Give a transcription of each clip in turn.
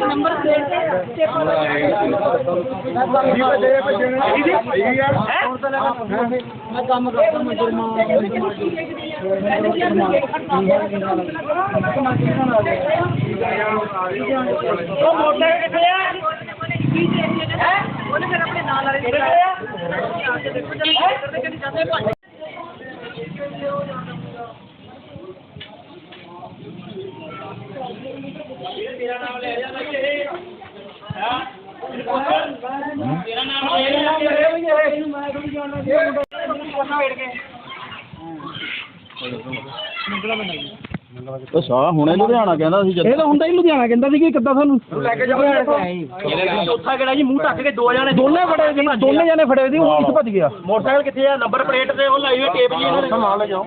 Number plate ਤੇ ਮੈਂ ਕੰਮ ਕਰਦਾ ਉਹ ਮੋਟਰ ਕਿੱਥੇ ਆ? ਹੈ ਉਹਨੇ ਫਿਰ ਆਪਣੇ ਨਾਲ ਵਾਲੇ ਕਿੱਥੇ ਆ? ਕੇ ਦੇਖੋ ਜਦ ਜਾਂਦੇ ਭੱਜ ਉਹ ਸਾਲਾ ਹੁਣੇ ਲੁਧਿਆਣਾ ਕਹਿੰਦਾ ਸੀ ਇਹ ਤਾਂ ਹੁੰਦਾ ਹੀ ਲੁਧਿਆਣਾ ਕਹਿੰਦਾ ਸੀ ਕਿ ਕਿੱਦਾਂ ਸਾਨੂੰ? ਲੈ ਕੇ ਚੌਥਾ ਕਿਹੜਾ ਜੀ? ਮੂੰਹ ਢੱਕ ਕੇ ਦੋ ਜਣੇ ਦੋਨੇ ਫੜੇ ਦੋਨੇ ਜਣੇ ਫੜੇ ਸੀ ਉਹ ਕਿੱਥੇ ਭੱਜ ਗਿਆ। ਮੋਟਰਸਾਈਕਲ ਕਿੱਥੇ ਆ? ਨੰਬਰ ਪਲੇਟ ਤੇ ਉਹ ਲਾਈ ਹੋਈ ਟੇਪ ਜੀ ਇਹਨਾਂ ਨੇ। ਨਾਲ ਲੈ ਜਾਓ।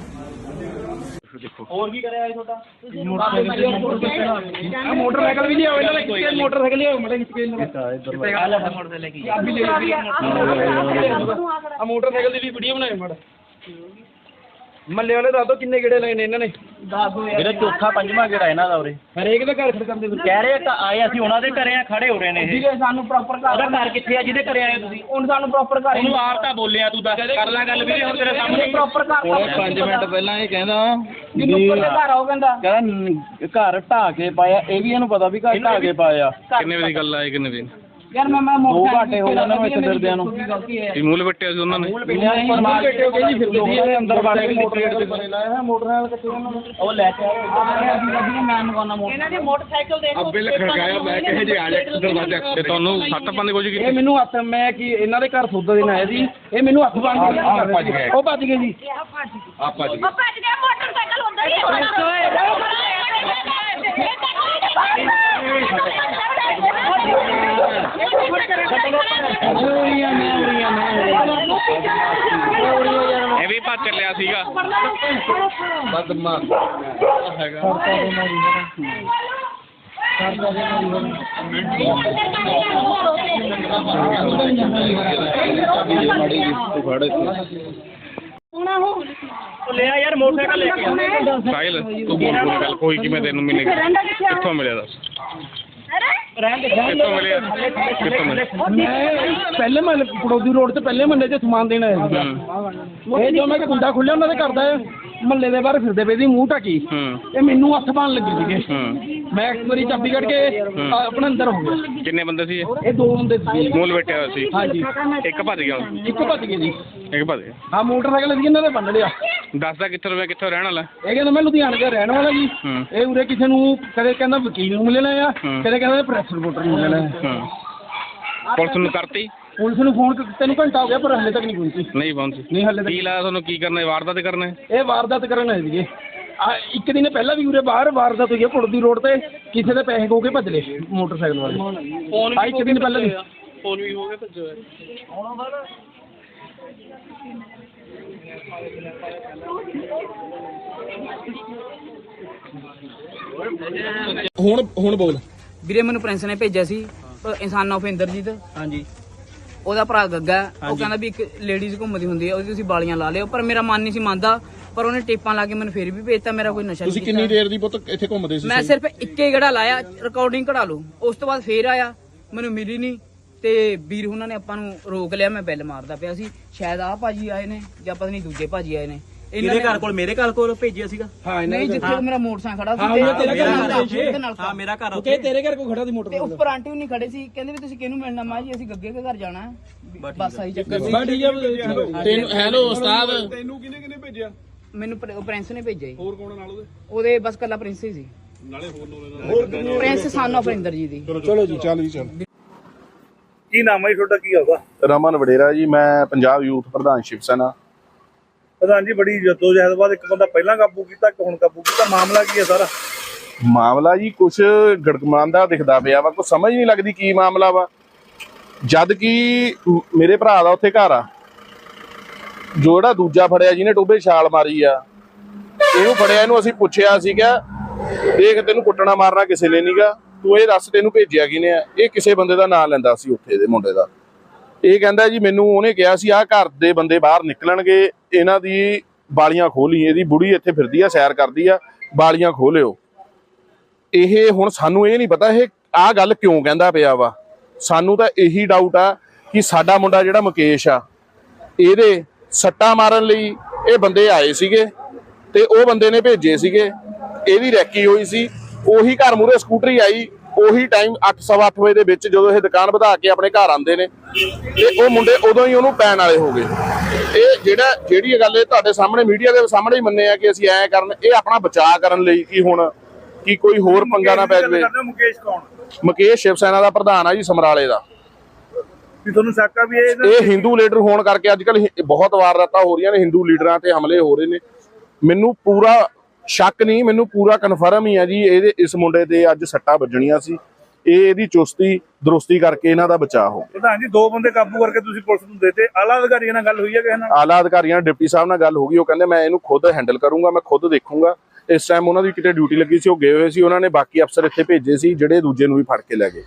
ਹੋਰ ਕੀ ਕਰਿਆ ਇਹ ਤੁਹਾਡਾ? ਆ ਮੋਟਰਸਾਈਕਲ ਵੀ ਲਿਆਓ ਇਹਨਾਂ ਨੇ ਕਿੱਥੇ ਮੋਟਰਸਾਈਕਲ ਲਿਆਓ ਮੜੇ ਖਿੱਚ ਕੇ ਇਹਨਾਂ ਦਾ? ਆ ਮੋਟਰਸਾਈਕਲ ਦੀ ਵੀ ਵੀਡੀਓ ਬਣਾਇਓ ਮੜ। ਮੱਲੇ ਵਾਲੇ ਦੱਸ ਦੋ ਕਿੰਨੇ ਗੇੜੇ ਲਏ ਨੇ ਇਹਨਾਂ ਨੇ। ਵੀਰੇ ਚੌਥਾ ਪੰਜਵਾਂ ਗੇੜਾ ਇਹਨਾਂ ਦਾ ਉਰੇ। ਹਰੇਕ ਦੇ ਘਰ ਖੜਕਾਉਂਦੇ ਫਿਰ ਕਹਿ ਰਹੇ ਤਾਂ ਆਏ ਅਸੀਂ ਉਹਨਾਂ ਦੇ ਘਰੇ ਆ ਖੜੇ ਹੋ ਰਹੇ ਨੇ ਇਹ। ਵੀਰੇ ਸਾਨੂੰ ਪ੍ਰੋਪਰ ਉਹਦਾ ਘਰ ਕਿੱਥੇ ਆ ਜਿਹਦੇ ਘਰੇ ਆਏ ਤੁਸੀਂ? ਹੁਣ ਸਾਨੂੰ ਪ੍ਰੋਪਰ ਘਰ ਉਹਨੂੰ ਆਪ ਤਾਂ ਬੋਲਿਆ ਤੂੰ ਦੱਸ ਕਰ ਲੈ ਗੱਲ ਵੀਰੇ ਹੁਣ ਤੇਰੇ ਸਾਹਮਣੇ। ਹੀ। ਪ੍ਰੋਪਰ ਘਰ ਉਹਨੇ 5 ਮਿੰਟ ਪਹਿਲਾਂ ਇਹ ਕਹਿੰਦਾ ਜਿਹਨੂੰ ਵੀ ਉੱਪਰ ਦੇ ਘਰ ਆਓ ਕਹਿੰਦਾ। ਕਹਿੰਦਾ ਨ- ਘਰ ਢਾਹ ਕੇ ਪਾਇਆ ਇਹ ਵੀ ਇਹਨੂੰ ਪਤਾ ਵੀ ਘਰ ਢਾਹ ਕੇ ਪਾਇਆ। ਕਿੰਨੇ ਵਜੇ ਦੀ ਗੱਲ ਆਏ ਕਿੰਨੇ ਵਜੇ? ਯਾਰ ਮੈਂ ਮੈਂ ਦੋ ਘੰਟੇ ਹੋ ਗਏ ਉਹਨਾਂ ਨੂੰ ਇੱਥੇ ਫਿਰਦਿਆਂ ਨੂੰ। ਗਲਤੀ ਹੈ ਇਹ ਮੂਲ ਵੱਟਿਆ ਸੀ ਉਹਨਾਂ ਨੇ ਬਿਨਾਂ ਪਰ ਮਾਰ ਕੇ ਹੋ ਗਏ ਜੀ ਫਿਰਦੇ ਸੀ ਇਹਦੇ ਅੰਦਰ ਵੜ ਕੇ ਮੋਟਰਸਾਈਕਲ ਤੇ ਲਾਇਆ ਹੈ ਮੋਟਰਸਾਈਕਲ ਕਿੱਥੇ ਉਹਨਾਂ ਨੂੰ ਉਹ ਲੈ ਕੇ ਆਏ ਮੈਂ ਮੰਗਾਉਣਾ ਮੋਟਰ ਇਹਨਾਂ ਦੇ ਮੋਟਰਸਾਈਕਲ ਦੇਖੋ ਅੱਬੇ ਨੇ ਖੜਕਾਇਆ ਮੈਂ ਕਿਹਾ ਜੀ ਆ ਜਾ ਦਰਵਾਜ਼ਾ ਤੇ ਤੁਹਾਨੂੰ ਸੱਟ ਪਾਉਣ ਦੀ ਕੋਸ਼ਿਸ਼ ਇਹ ਕੀਤੀ ਮੈਨੂੰ ਹੱਥ ਮੈਂ ਕੀ ਇਹਨਾਂ ਦੇ ਘਰ ਸੌਦਾ ਦੇਣ ਆਇਆ ਸੀ ਇਹ ਮੈਨੂੰ ਹੱਥ ਬੰਨ ਕੇ ਆਹ ਭੱਜ ਗਏ। ਉਹ ਭੱਜ ਗਏ ਜੀ ਆਪਾਂ ਜੀ ਉਹ ਭੱਜ ਗਿਆ ਮੋਟਰਸਾਈਕਲ ਹੁੰਦਾ ਹੀ ਇਹ ਵੀ ਭੱਜ ਚੱਲਿਆ ਸੀਗਾ। ਬਦਮਾਸ਼। ਹੈਗਾ ਉਹ ਲਿਆ ਯਾਰ ਮੋਟਰਸਾਈਕਲ ਲੈ ਕੇ ਸਾਹਿਲ ਤੂੰ ਬੋਲ ਪੂਰੀ ਗੱਲ ਕੋਈ ਕਿਵੇਂ ਤੈਨੂੰ ਮਿਲੇਗੀ। ਕਿੱਥੋਂ ਮਿਲਿਆ ਦੱਸ? ਕਿੱਥੋਂ ਕਿੱਥੋਂ ਮੈਂ ਪਹਿਲੇ ਮਹੱਲੇ ਪੜੋਦੀ ਰੋਡ ਤੇ ਪਹਿਲੇ ਮਹੱਲੇ 'ਚ ਸਮਾਨ ਦੇਣ ਆਇਆ ਸੀ ਇਹ ਜੋ ਮੈਂ ਕੁੰਡਾ ਖੁੱਲਿਆ ਉਹਨਾਂ ਦੇ ਘਰ ਦਾ ਮਹੱਲੇ ਦੇ ਬਾਹਰ ਫਿਰਦੇ ਪਏ ਸੀ ਮੂੰਹ ਢਕੀ। ਹੂੰ। ਇਹ ਮੈਨੂੰ ਹੱਥ ਪਾਣ ਲੱਗੇ ਸੀਗੇ। ਹੂੰ। ਮੈਂ ਇੱਕ ਵਾਰੀ ਚਾਬੀ ਕੱਢ ਕੇ ਆ, ਆਪਣੇ ਅੰਦਰ ਹੋ ਗਿਆ। ਕਿੰਨੇ ਬੰਦੇ ਸੀ ਇਹ? ਇਹ ਦੋ ਹੁੰਦੇ ਸੀ। ਮੂਲ ਵੱਟਿਆ ਹੋਇਆ ਸੀ। ਹਾਂਜੀ। ਇੱਕ ਭੱਜ ਗਿਆ ਇੱਕ ਭੱਜ ਗਏ ਜੀ। ਇੱਕ ਭੱਜ ਗਿਆ। ਹਾਂ ਮੋਟਰਸਾਈਕਲ ਸੀ ਇਹਨਾਂ ਦੇ ਬੰਨ ਲਿਆ। ਦੱਸਦਾ ਕਿੱਥੋਂ ਰੁਪਏ ਕਿੱਥੋਂ ਰਹਿਣ ਵਾਲਾ? ਇਹ ਕਹਿੰਦਾ ਮੈਂ ਲੁਧਿਆਣੇ ਦਾ ਰਹਿਣ ਵਾਲਾ ਜੀ। ਹੂੰ। ਇਹ ਉਰੇ ਕਿਸੇ ਨੂੰ ਕਦੇ ਕਹਿੰਦਾ ਵਕੀਲ ਨੂੰ ਮਿਲਣਾ ਆ ਹੂੰ। ਕਦੇ ਕਹਿੰਦਾ ਪ੍ਰੈਸ ਰਿਪੋਰਟਰ ਨੂੰ ਮਿਲਣਾ ਆ। ਹੂੰ। ਪੁਲਿਸ ਨੂੰ ਕਰਤੀ? ਪੁਲਿਸ ਨੂੰ ਫੋਨ ਕੀਤਾ ਨੂੰ ਘੰਟਾ ਹੋ ਗਿਆ ਪਰ ਹਲੇ ਤੱਕ ਨਹੀਂ ਪਹੁੰਚੀ। ਨਹੀਂ ਪਹੁੰਚੀ। ਨਹੀਂ ਹਲੇ ਕੀ ਤੱਕ ਲਾਇਆ ਤੁਹਾਨੂੰ? ਕੀ ਕਰਨਾ? ਹੈ ਵਾਰਦਾਤ ਕਰਨਾ ਹੈ? ਇਹ ਵਾਰਦਾਤ ਕਰਨ ਆਏ ਸੀਗੇ ਆ ਇੱਕ ਦਿਨ ਪਹਿਲਾਂ ਵੀ ਉਰੇ ਬਾਹਰ ਵਾਰਦਾਤ ਹੋਈ ਹੈ ਪੁੜਦੀ ਰੋਡ ਤੇ ਕਿਸੇ ਦੇ ਪੈਸੇ ਖੋ ਕੇ ਭੱਜ ਲਏ ਮੋਟਰਸਾਈਕਲ ਵਾਲੇ। ਫੋਨ ਆ ਇੱਕ ਦਿਨ ਪਹਿਲਾਂ ਵੀ। ਫੋਨ ਵੀ ਹੋ ਗਿਆ ਭੱਜੋ ਹੁਣ ਹੁਣ ਬੋਲ। ਵੀਰੇ ਮੈਨੂੰ ਪ੍ਰਿੰਸ ਨੇ ਭੇਜਿਆ ਸੀ ਇਨਸਾਨ ਆਫ ਇੰਦਰਜੀਤ ਹਾਂਜੀ। ਉਹਦਾ ਭਰਾ ਗੱਗਾ। ਹੈ। ਉਹ ਕਹਿੰਦਾ ਵੀ ਇੱਕ ਲੇਡੀਜ਼ ਘੁੰਮਦੀ ਹੁੰਦੀ ਹੈ ਉਹਦੀ ਤੁਸੀਂ ਬਾਲੀਆਂ ਲਾ ਲਿਓ ਪਰ ਮੇਰਾ ਮਨ ਨਹੀਂ ਸੀ ਮੰਨਦਾ ਪਰ ਉਹਨੇ ਟੇਪਾਂ ਲਾ ਕੇ ਮੈਨੂੰ ਫੇਰ ਵੀ ਭੇਜਤਾ ਮੇਰਾ ਕੋਈ ਨਸ਼ਾ ਤੁਸੀਂ ਨਹੀਂ ਕਿੰਨੀ ਕੀਤਾ ਦੇਰ ਦੀ ਪੁੱਤ ਇੱਥੇ ਘੁੰਮਦੇ ਸੀ ਮੈਂ ਸਿਰਫ ਇੱਕੇ ਗੜਾ ਲਾਇਆ ਰਿਕਾਰਡਿੰਗ ਕਢਾ ਲਓ। ਉਸ ਤੋਂ ਬਾਅਦ ਫੇਰ ਆਇਆ ਮੈਨੂੰ ਮਿਲੀ ਨਹੀਂ ਤੇ ਵੀਰ ਉਹਨਾਂ ਨੇ ਆਪਾਂ ਨੂੰ ਰੋਕ ਲਿਆ ਮੈਂ ਬੈਲ ਮਾਰਦਾ ਪਿਆ ਸੀ। ਸ਼ਾਇਦ ਆਹ ਭਾਜੀ ਆਏ ਨੇ ਜਾਂ ਪਤਾ ਨਹੀਂ ਦੂਜੇ ਭਾਜੀ ਆਏ ਨੇ। ਇਹਨਾਂ ਇਹਦੇ ਘਰ ਕੋਲ ਮੇਰੇ ਘਰ ਕੋਲ ਭੇਜਿਆ ਸੀਗਾ। ਹਾਂ ਨਹੀਂ ਜਿੱਥੇ ਮੇਰਾ ਮੋਟਰਸਾਈਕਲ ਖੜਾ ਸੀ ਤੇਰੇ ਘਰ ਹਾਂ ਮੇਰਾ ਘਰ ਓਕੇ ਤੇਰੇ ਘਰ ਕੋ ਖੜਾ ਦੀ ਤੇ ਮੋਟਰਸਾਈਕਲ ਉੱਪਰ ਆਂਟੀ ਨਹੀਂ ਖੜੇ ਸੀ ਕਹਿੰਦੇ ਵੀ ਤੁਸੀਂ ਕਿਹਨੂੰ ਮਿਲਣਾ ਮਾਂ ਜੀ ਅਸੀਂ ਗੱਗੇ ਕੇ ਘਰ ਜਾਣਾ। ਬਸ ਆਈ ਚੱਕਰ ਸੀ। ਬਸ ਠੀਕ ਹੈ ਤੈਨੂੰ ਹੈਲੋ ਉਸਤਾਦ। ਮੈਨੂੰ ਪ੍ਰ- ਉਹ ਪ੍ਰਿੰਸ ਨੇ ਭੇਜਿਆ ਜੀ। ਹੋਰ ਕੌਣ ਨਾਲ ਉਹਦੇ? ਉਹਦੇ ਬਸ ਕੱਲਾ ਪ੍ਰਿੰਸ ਹੀ ਸੀ। ਨਾਲੇ ਹੋਰ ਪ੍ਰਿੰਸ ਸਨ ਆਫ ਇੰਦਰ ਜੀ ਦੀ। ਚਲੋ ਜੀ ਚੱਲ ਜੀ ਚੱਲ। ਕੀ ਨਾਮ ਹੈ ਜੀ ਤੁਹਾਡਾ ਕੀ ਹੋਗਾ ਰਮਨ ਵਡੇਰਾ ਜੀ ਮੈਂ ਪੰਜਾਬ ਯੂਥ ਪ੍ਰਧਾਨ ਸ਼ਿਵ ਸੈਨਾ। ਪ੍ਰਧਾਨ ਜੀ ਬੜੀ ਜਦੋਜਹਿਦ ਬਾਅਦ ਇੱਕ ਬੰਦਾ ਪਹਿਲਾਂ ਕਾਬੂ ਕੀਤਾ ਇੱਕ ਹੁਣ ਕਾਬੂ ਕੀਤਾ। ਮਾਮਲਾ ਕੀ ਹੈ ਸਾਰਾ? ਮਾਮਲਾ ਜੀ ਕੁਛ ਗੜਕਮਾਂਦਾ ਦਿਖਦਾ ਪਿਆ ਵਾ ਕੋਈ ਸਮਝ ਨਹੀਂ ਲੱਗਦੀ ਕੀ ਮਾਮਲਾ ਵਾ। ਜਦ ਕਿ ਮ- ਮੇਰੇ ਭਰਾ ਦਾ ਉੱਥੇ ਘਰ ਆ। ਜੋ ਜਿਹੜਾ ਦੂਜਾ ਫੜਿਆ ਜਿਹਨੇ ਟੋਬੇ ਛਾਲ ਮਾਰੀ ਆ, ਇਹਨੂੰ ਫੜਿਆ, ਇਹਨੂੰ ਅਸੀਂ ਪੁੱਛਿਆ ਸੀਗਾ, ਦੇਖ ਤੈਨੂੰ ਕੁੱਟਣਾ ਮਾਰਨਾ ਕਿਸੇ ਨੇ ਨਹੀਂਗਾ ਤੂੰ ਇਹ ਦੱਸ ਤੈਨੂੰ ਭੇਜਿਆ ਕਿਨੇ ਆ? ਇਹ ਕਿਸੇ ਬੰਦੇ ਦਾ ਨਾਂ ਲੈਂਦਾ ਸੀ ਉੱਥੇ ਦੇ ਮੁੰਡੇ ਦਾ। ਇਹ ਕਹਿੰਦਾ ਜੀ, ਮੈਨੂੰ ਉਹਨੇ ਕਿਹਾ ਸੀ, ਆਹ ਘਰ ਦੇ ਬੰਦੇ ਬਾਹਰ ਨਿਕਲਣਗੇ, ਇਹਨਾਂ ਦੀ ਬਾਲੀਆਂ ਖੋਲੀ, ਇਹਦੀ ਬੁੜੀ ਇੱਥੇ ਫਿਰਦੀ ਆ, ਸੈਰ ਕਰਦੀ ਆ, ਬਾਲੀਆਂ ਖੋਲਿਓ। ਇਹ ਹੁਣ ਸਾਨੂੰ ਇਹ ਨਹੀਂ ਪਤਾ, ਇਹ ਆਹ ਗੱਲ ਕਿਉਂ ਕਹਿੰਦਾ ਪਿਆ ਵਾ? ਸਾਨੂੰ ਤਾਂ ਇਹੀ ਡਾਊਟ ਆ ਕਿ ਸਾਡਾ ਮੁੰਡਾ ਜਿਹੜਾ ਮੁਕੇਸ਼ ਆ, ਇਹਦੇ ਸੱਟਾ ਮਾਰਨ ਲਈ ਇਹ ਬੰਦੇ ਆਏ ਸੀਗੇ ਤੇ ਉਹ ਬੰਦੇ ਨੇ ਭੇਜੇ ਸੀਗੇ। ਇਹਦੀ ਰੈਕੀ ਹੋਈ ਸੀ। ਉਹੀ ਘਰ ਮੂਰੇ ਸਕੂਟਰੀ ਆਈ। ਉਹੀ ਟਾਈਮ 8:30 ਵਜੇ ਦੇ ਵਿੱਚ ਜਦੋਂ ਇਹ ਦੁਕਾਨ ਵਧਾ ਕੇ ਆਪਣੇ ਘਰ ਆਉਂਦੇ ਨੇ ਤੇ ਉਹ ਮੁੰਡੇ ਉਦੋਂ ਹੀ ਉਹਨੂੰ ਪੈਣ ਵਾਲੇ ਹੋ ਗਏ। ਇਹ ਜਿਹੜਾ ਜਿਹੜੀ ਗੱਲ ਇਹ ਤੁਹਾਡੇ ਸਾਹਮਣੇ ਮੀਡੀਆ ਦੇ ਸਾਹਮਣੇ ਹੀ ਮੰਨੇ ਆ ਕਿ ਅਸੀਂ ਐਂ ਕਰਨ ਇਹ ਆਪਣਾ ਬਚਾਅ ਕਰਨ ਲਈ ਕਿ ਹੁਣ ਕਿ ਕੋਈ ਹੋਰ ਪੰਗਾ ਨਾ ਪੈ ਜਾਵੇ। ਮੁਕੇਸ਼ ਕੌਣ? ਮੁਕੇਸ਼ ਸ਼ਿਵ ਸੈਨਾ ਦਾ ਪ੍ਰਧਾਨ ਆ ਜੀ ਸਮਰਾਲੇ ਦਾ। ਵੀ ਤੁਹਾਨੂੰ ਸ਼ੱਕ ਆ ਵੀ ਇਹ ਇਹ ਹਿੰਦੂ ਲੀਡਰ ਹੋਣ ਕਰਕੇ ਅੱਜ ਕੱਲ ਬਹੁਤ ਵਾਰਦਾਤਾਂ ਹੋ ਰਹੀਆਂ ਨੇ ਹਿੰਦੂ ਲੀਡਰਾਂ ਤੇ ਹਮਲੇ ਹੋ ਰਹੇ ਨੇ। ਮੈਨੂੰ ਪੂਰਾ ਸ਼ੱਕ ਨਹੀਂ ਮੈਨੂੰ ਪੂਰਾ ਕਨਫਰਮ ਹੀ ਆ ਜੀ ਇਹਦੇ ਇਸ ਮੁੰਡੇ ਤੇ ਅੱਜ ਸੱਟਾਂ ਵੱਜਣੀਆਂ ਸੀ। ਇਹ ਇਹਦੀ ਚੁਸਤੀ ਦਰੁਸਤੀ ਕਰਕੇ ਇਹਨਾਂ ਦਾ ਬਚਾਅ ਹੋ ਗਿਆ। ਪ੍ਰਧਾਨ ਜੀ ਦੋ ਬੰਦੇ ਕਾਬੂ ਕਰਕੇ ਤੁਸੀਂ ਪੁਲਿਸ ਨੂੰ ਦੇਤੇ। ਆਲਾ ਅਧਿਕਾਰੀਆਂ ਨਾਲ ਗੱਲ ਹੋਈ ਹੈ ਕਿਸੇ ਨਾਲ? ਆਲਾ ਅਧਿਕਾਰੀਆਂ ਨਾਲ ਡਿਪਟੀ ਸਾਹਿਬ ਨਾਲ ਗੱਲ ਹੋ ਗਈ ਉਹ ਕਹਿੰਦੇ ਮੈਂ ਇਹਨੂੰ ਖੁਦ ਹੈਂਡਲ ਕਰੂੰਗਾ ਮੈਂ ਖੁਦ ਦੇਖੂੰਗਾ। ਇਸ ਟਾਈਮ ਉਹਨਾਂ ਦੀ ਕਿਤੇ ਡਿਊਟੀ ਲੱਗੀ ਸੀ ਉਹ ਗਏ ਹੋਏ ਸੀ ਉਹਨਾਂ ਨੇ ਬਾਕੀ ਅਫਸਰ ਇੱਥੇ ਭੇਜੇ ਸੀ ਜਿਹੜੇ ਦੂਜੇ ਨੂੰ ਵੀ ਫੜ ਕੇ ਲੈ ਗਏ।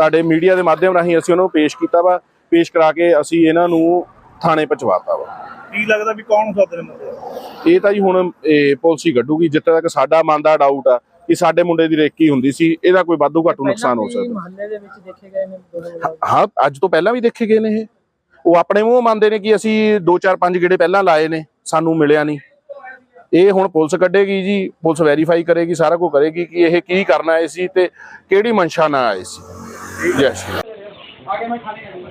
ਤੁਹਾਡੇ ਮੀਡੀਆ ਦੇ ਮਾਧਿਅਮ ਰਾਹੀਂ ਅਸੀਂ ਉਹਨਾਂ ਨੂੰ ਪੇਸ਼ ਕੀਤਾ ਵਾ ਪੇਸ਼ ਕਰਾ ਕੇ ਅਸੀਂ ਇਹਨਾਂ ਨੂੰ ਥਾਣੇ ਪਹੁੰਚਵਾਤਾ ਵਾ। ਕੀ ਲੱਗਦਾ ਵੀ ਕੌਣ ਸਕਦੇ ਨੇ ਮੁੰਡੇ ਇਹ ਤਾਂ ਜੀ ਹੁਣ ਇਹ ਪੁਲਿਸ ਹੀ ਕੱਢੂਗੀ ਜਿੱਥੇ ਤੱਕ ਸਾਡਾ ਮਨ ਦਾ ਡਾਊਟ ਆ ਕਿ ਸਾਡੇ ਮੁੰਡੇ ਦੀ ਰੇਕੀ ਹੁੰਦੀ ਸੀ ਇਹਦਾ ਕੋਈ ਵਾਧੂ ਘਾਟੂ ਨੁਕਸਾਨ ਹੋ ਸਕਦਾ। ਮਹੱਲੇ ਦੇ ਵਿੱਚ ਦੇਖੇ ਗਏ ਨੇ ਹਾਂ ਅੱਜ ਤੋਂ ਪਹਿਲਾਂ ਵੀ ਦੇਖੇ ਗਏ ਨੇ ਇਹ। ਉਹ ਆਪਣੇ ਮੂੰਹ ਮੰਨਦੇ ਨੇ ਕਿ ਅਸੀਂ 2 4 5 ਗੇੜੇ ਪਹਿਲਾਂ ਲਾਏ ਨੇ ਸਾਨੂੰ ਮਿਲਿਆ ਨਹੀਂ। ਇਹ ਹੁਣ ਪੁਲਿਸ ਕੱਢੇਗੀ ਜੀ ਪੁਲਿਸ ਵੈਰੀਫਾਈ ਕਰੇਗੀ ਸਾਰਾ ਕੁਝ ਕਰੇਗੀ ਕਿ ਇਹ ਕੀ ਕਰਨ ਆਏ ਸੀ ਤੇ ਕਿਹੜੀ ਮਨਸ਼ਾ ਨਾਲ ਆਏ ਸੀ। ਯੈਸ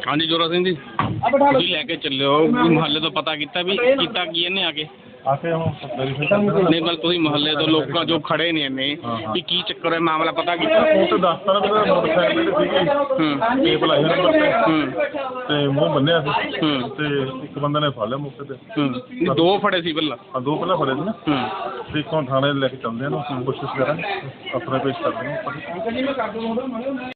ਹਾਂਜੀ ਜੋਰਾ ਸਿੰਘ ਜੀ। ਤੁਸੀਂ ਲੈ ਕੇ ਚੱਲਿਓ ਮੁਹੱਲੇ ਤੋਂ ਪਤਾ ਕੀਤਾ ਵੀ ਕੀਤਾ ਕੀ ਇਹਨੇ ਆ ਕੇ। ਆਕੇ ਹੁਣ ਵੈਰੀਫਾਈ ਨਹੀਂ ਗੱਲ ਤੁਸੀਂ ਮੁਹੱਲੇ ਤੋਂ ਲੋਕਾਂ ਜੋ ਖੜੇ ਨੇ ਇਹਨੇ ਵੀ ਕੀ ਚੱਕਰ ਹੈ ਮਾਮਲਾ ਪਤਾ ਕੀਤਾ? ਉਹ ਤਾਂ ਦੱਸਤਾ ਨਾ ਮੇਰਾ ਮੋਟਰਸਾਈਕਲ ਤੇ ਸੀਗੀ। ਹੂੰ। ਟੇਪ ਲਾਈ ਹੋਈ ਨੰਬਰ ਤੇ ਹੂੰ। ਤੇ ਮੂੰਹ ਬੰਨਿਆ ਸੀ। ਹੂੰ। ਤੇ ਇੱਕ ਬੰਦੇ ਨੇ ਫੜ ਲਿਆ ਮੌਕੇ ਤੇ। ਹੂੰ। ਨਹੀਂ, ਦੋ ਫੜੇ ਸੀ ਪਹਿਲਾਂ। ਆ ਦੋ ਪਹਿਲਾਂ ਫੜੇ ਸੀ ਨਾ। ਹੂੰ। ਤੇ ਇੱਕ ਹੁਣ ਥਾਣੇ ਲੈ ਕੇ ਚੱਲਦੇ ਆ ਨਾ ਕੋਸ਼ਿਸ਼ ਕਰਾਂਗੇ। ਆਪਣੇ ਪੇਸ਼ ਕਰਦੇ ਹਾਂ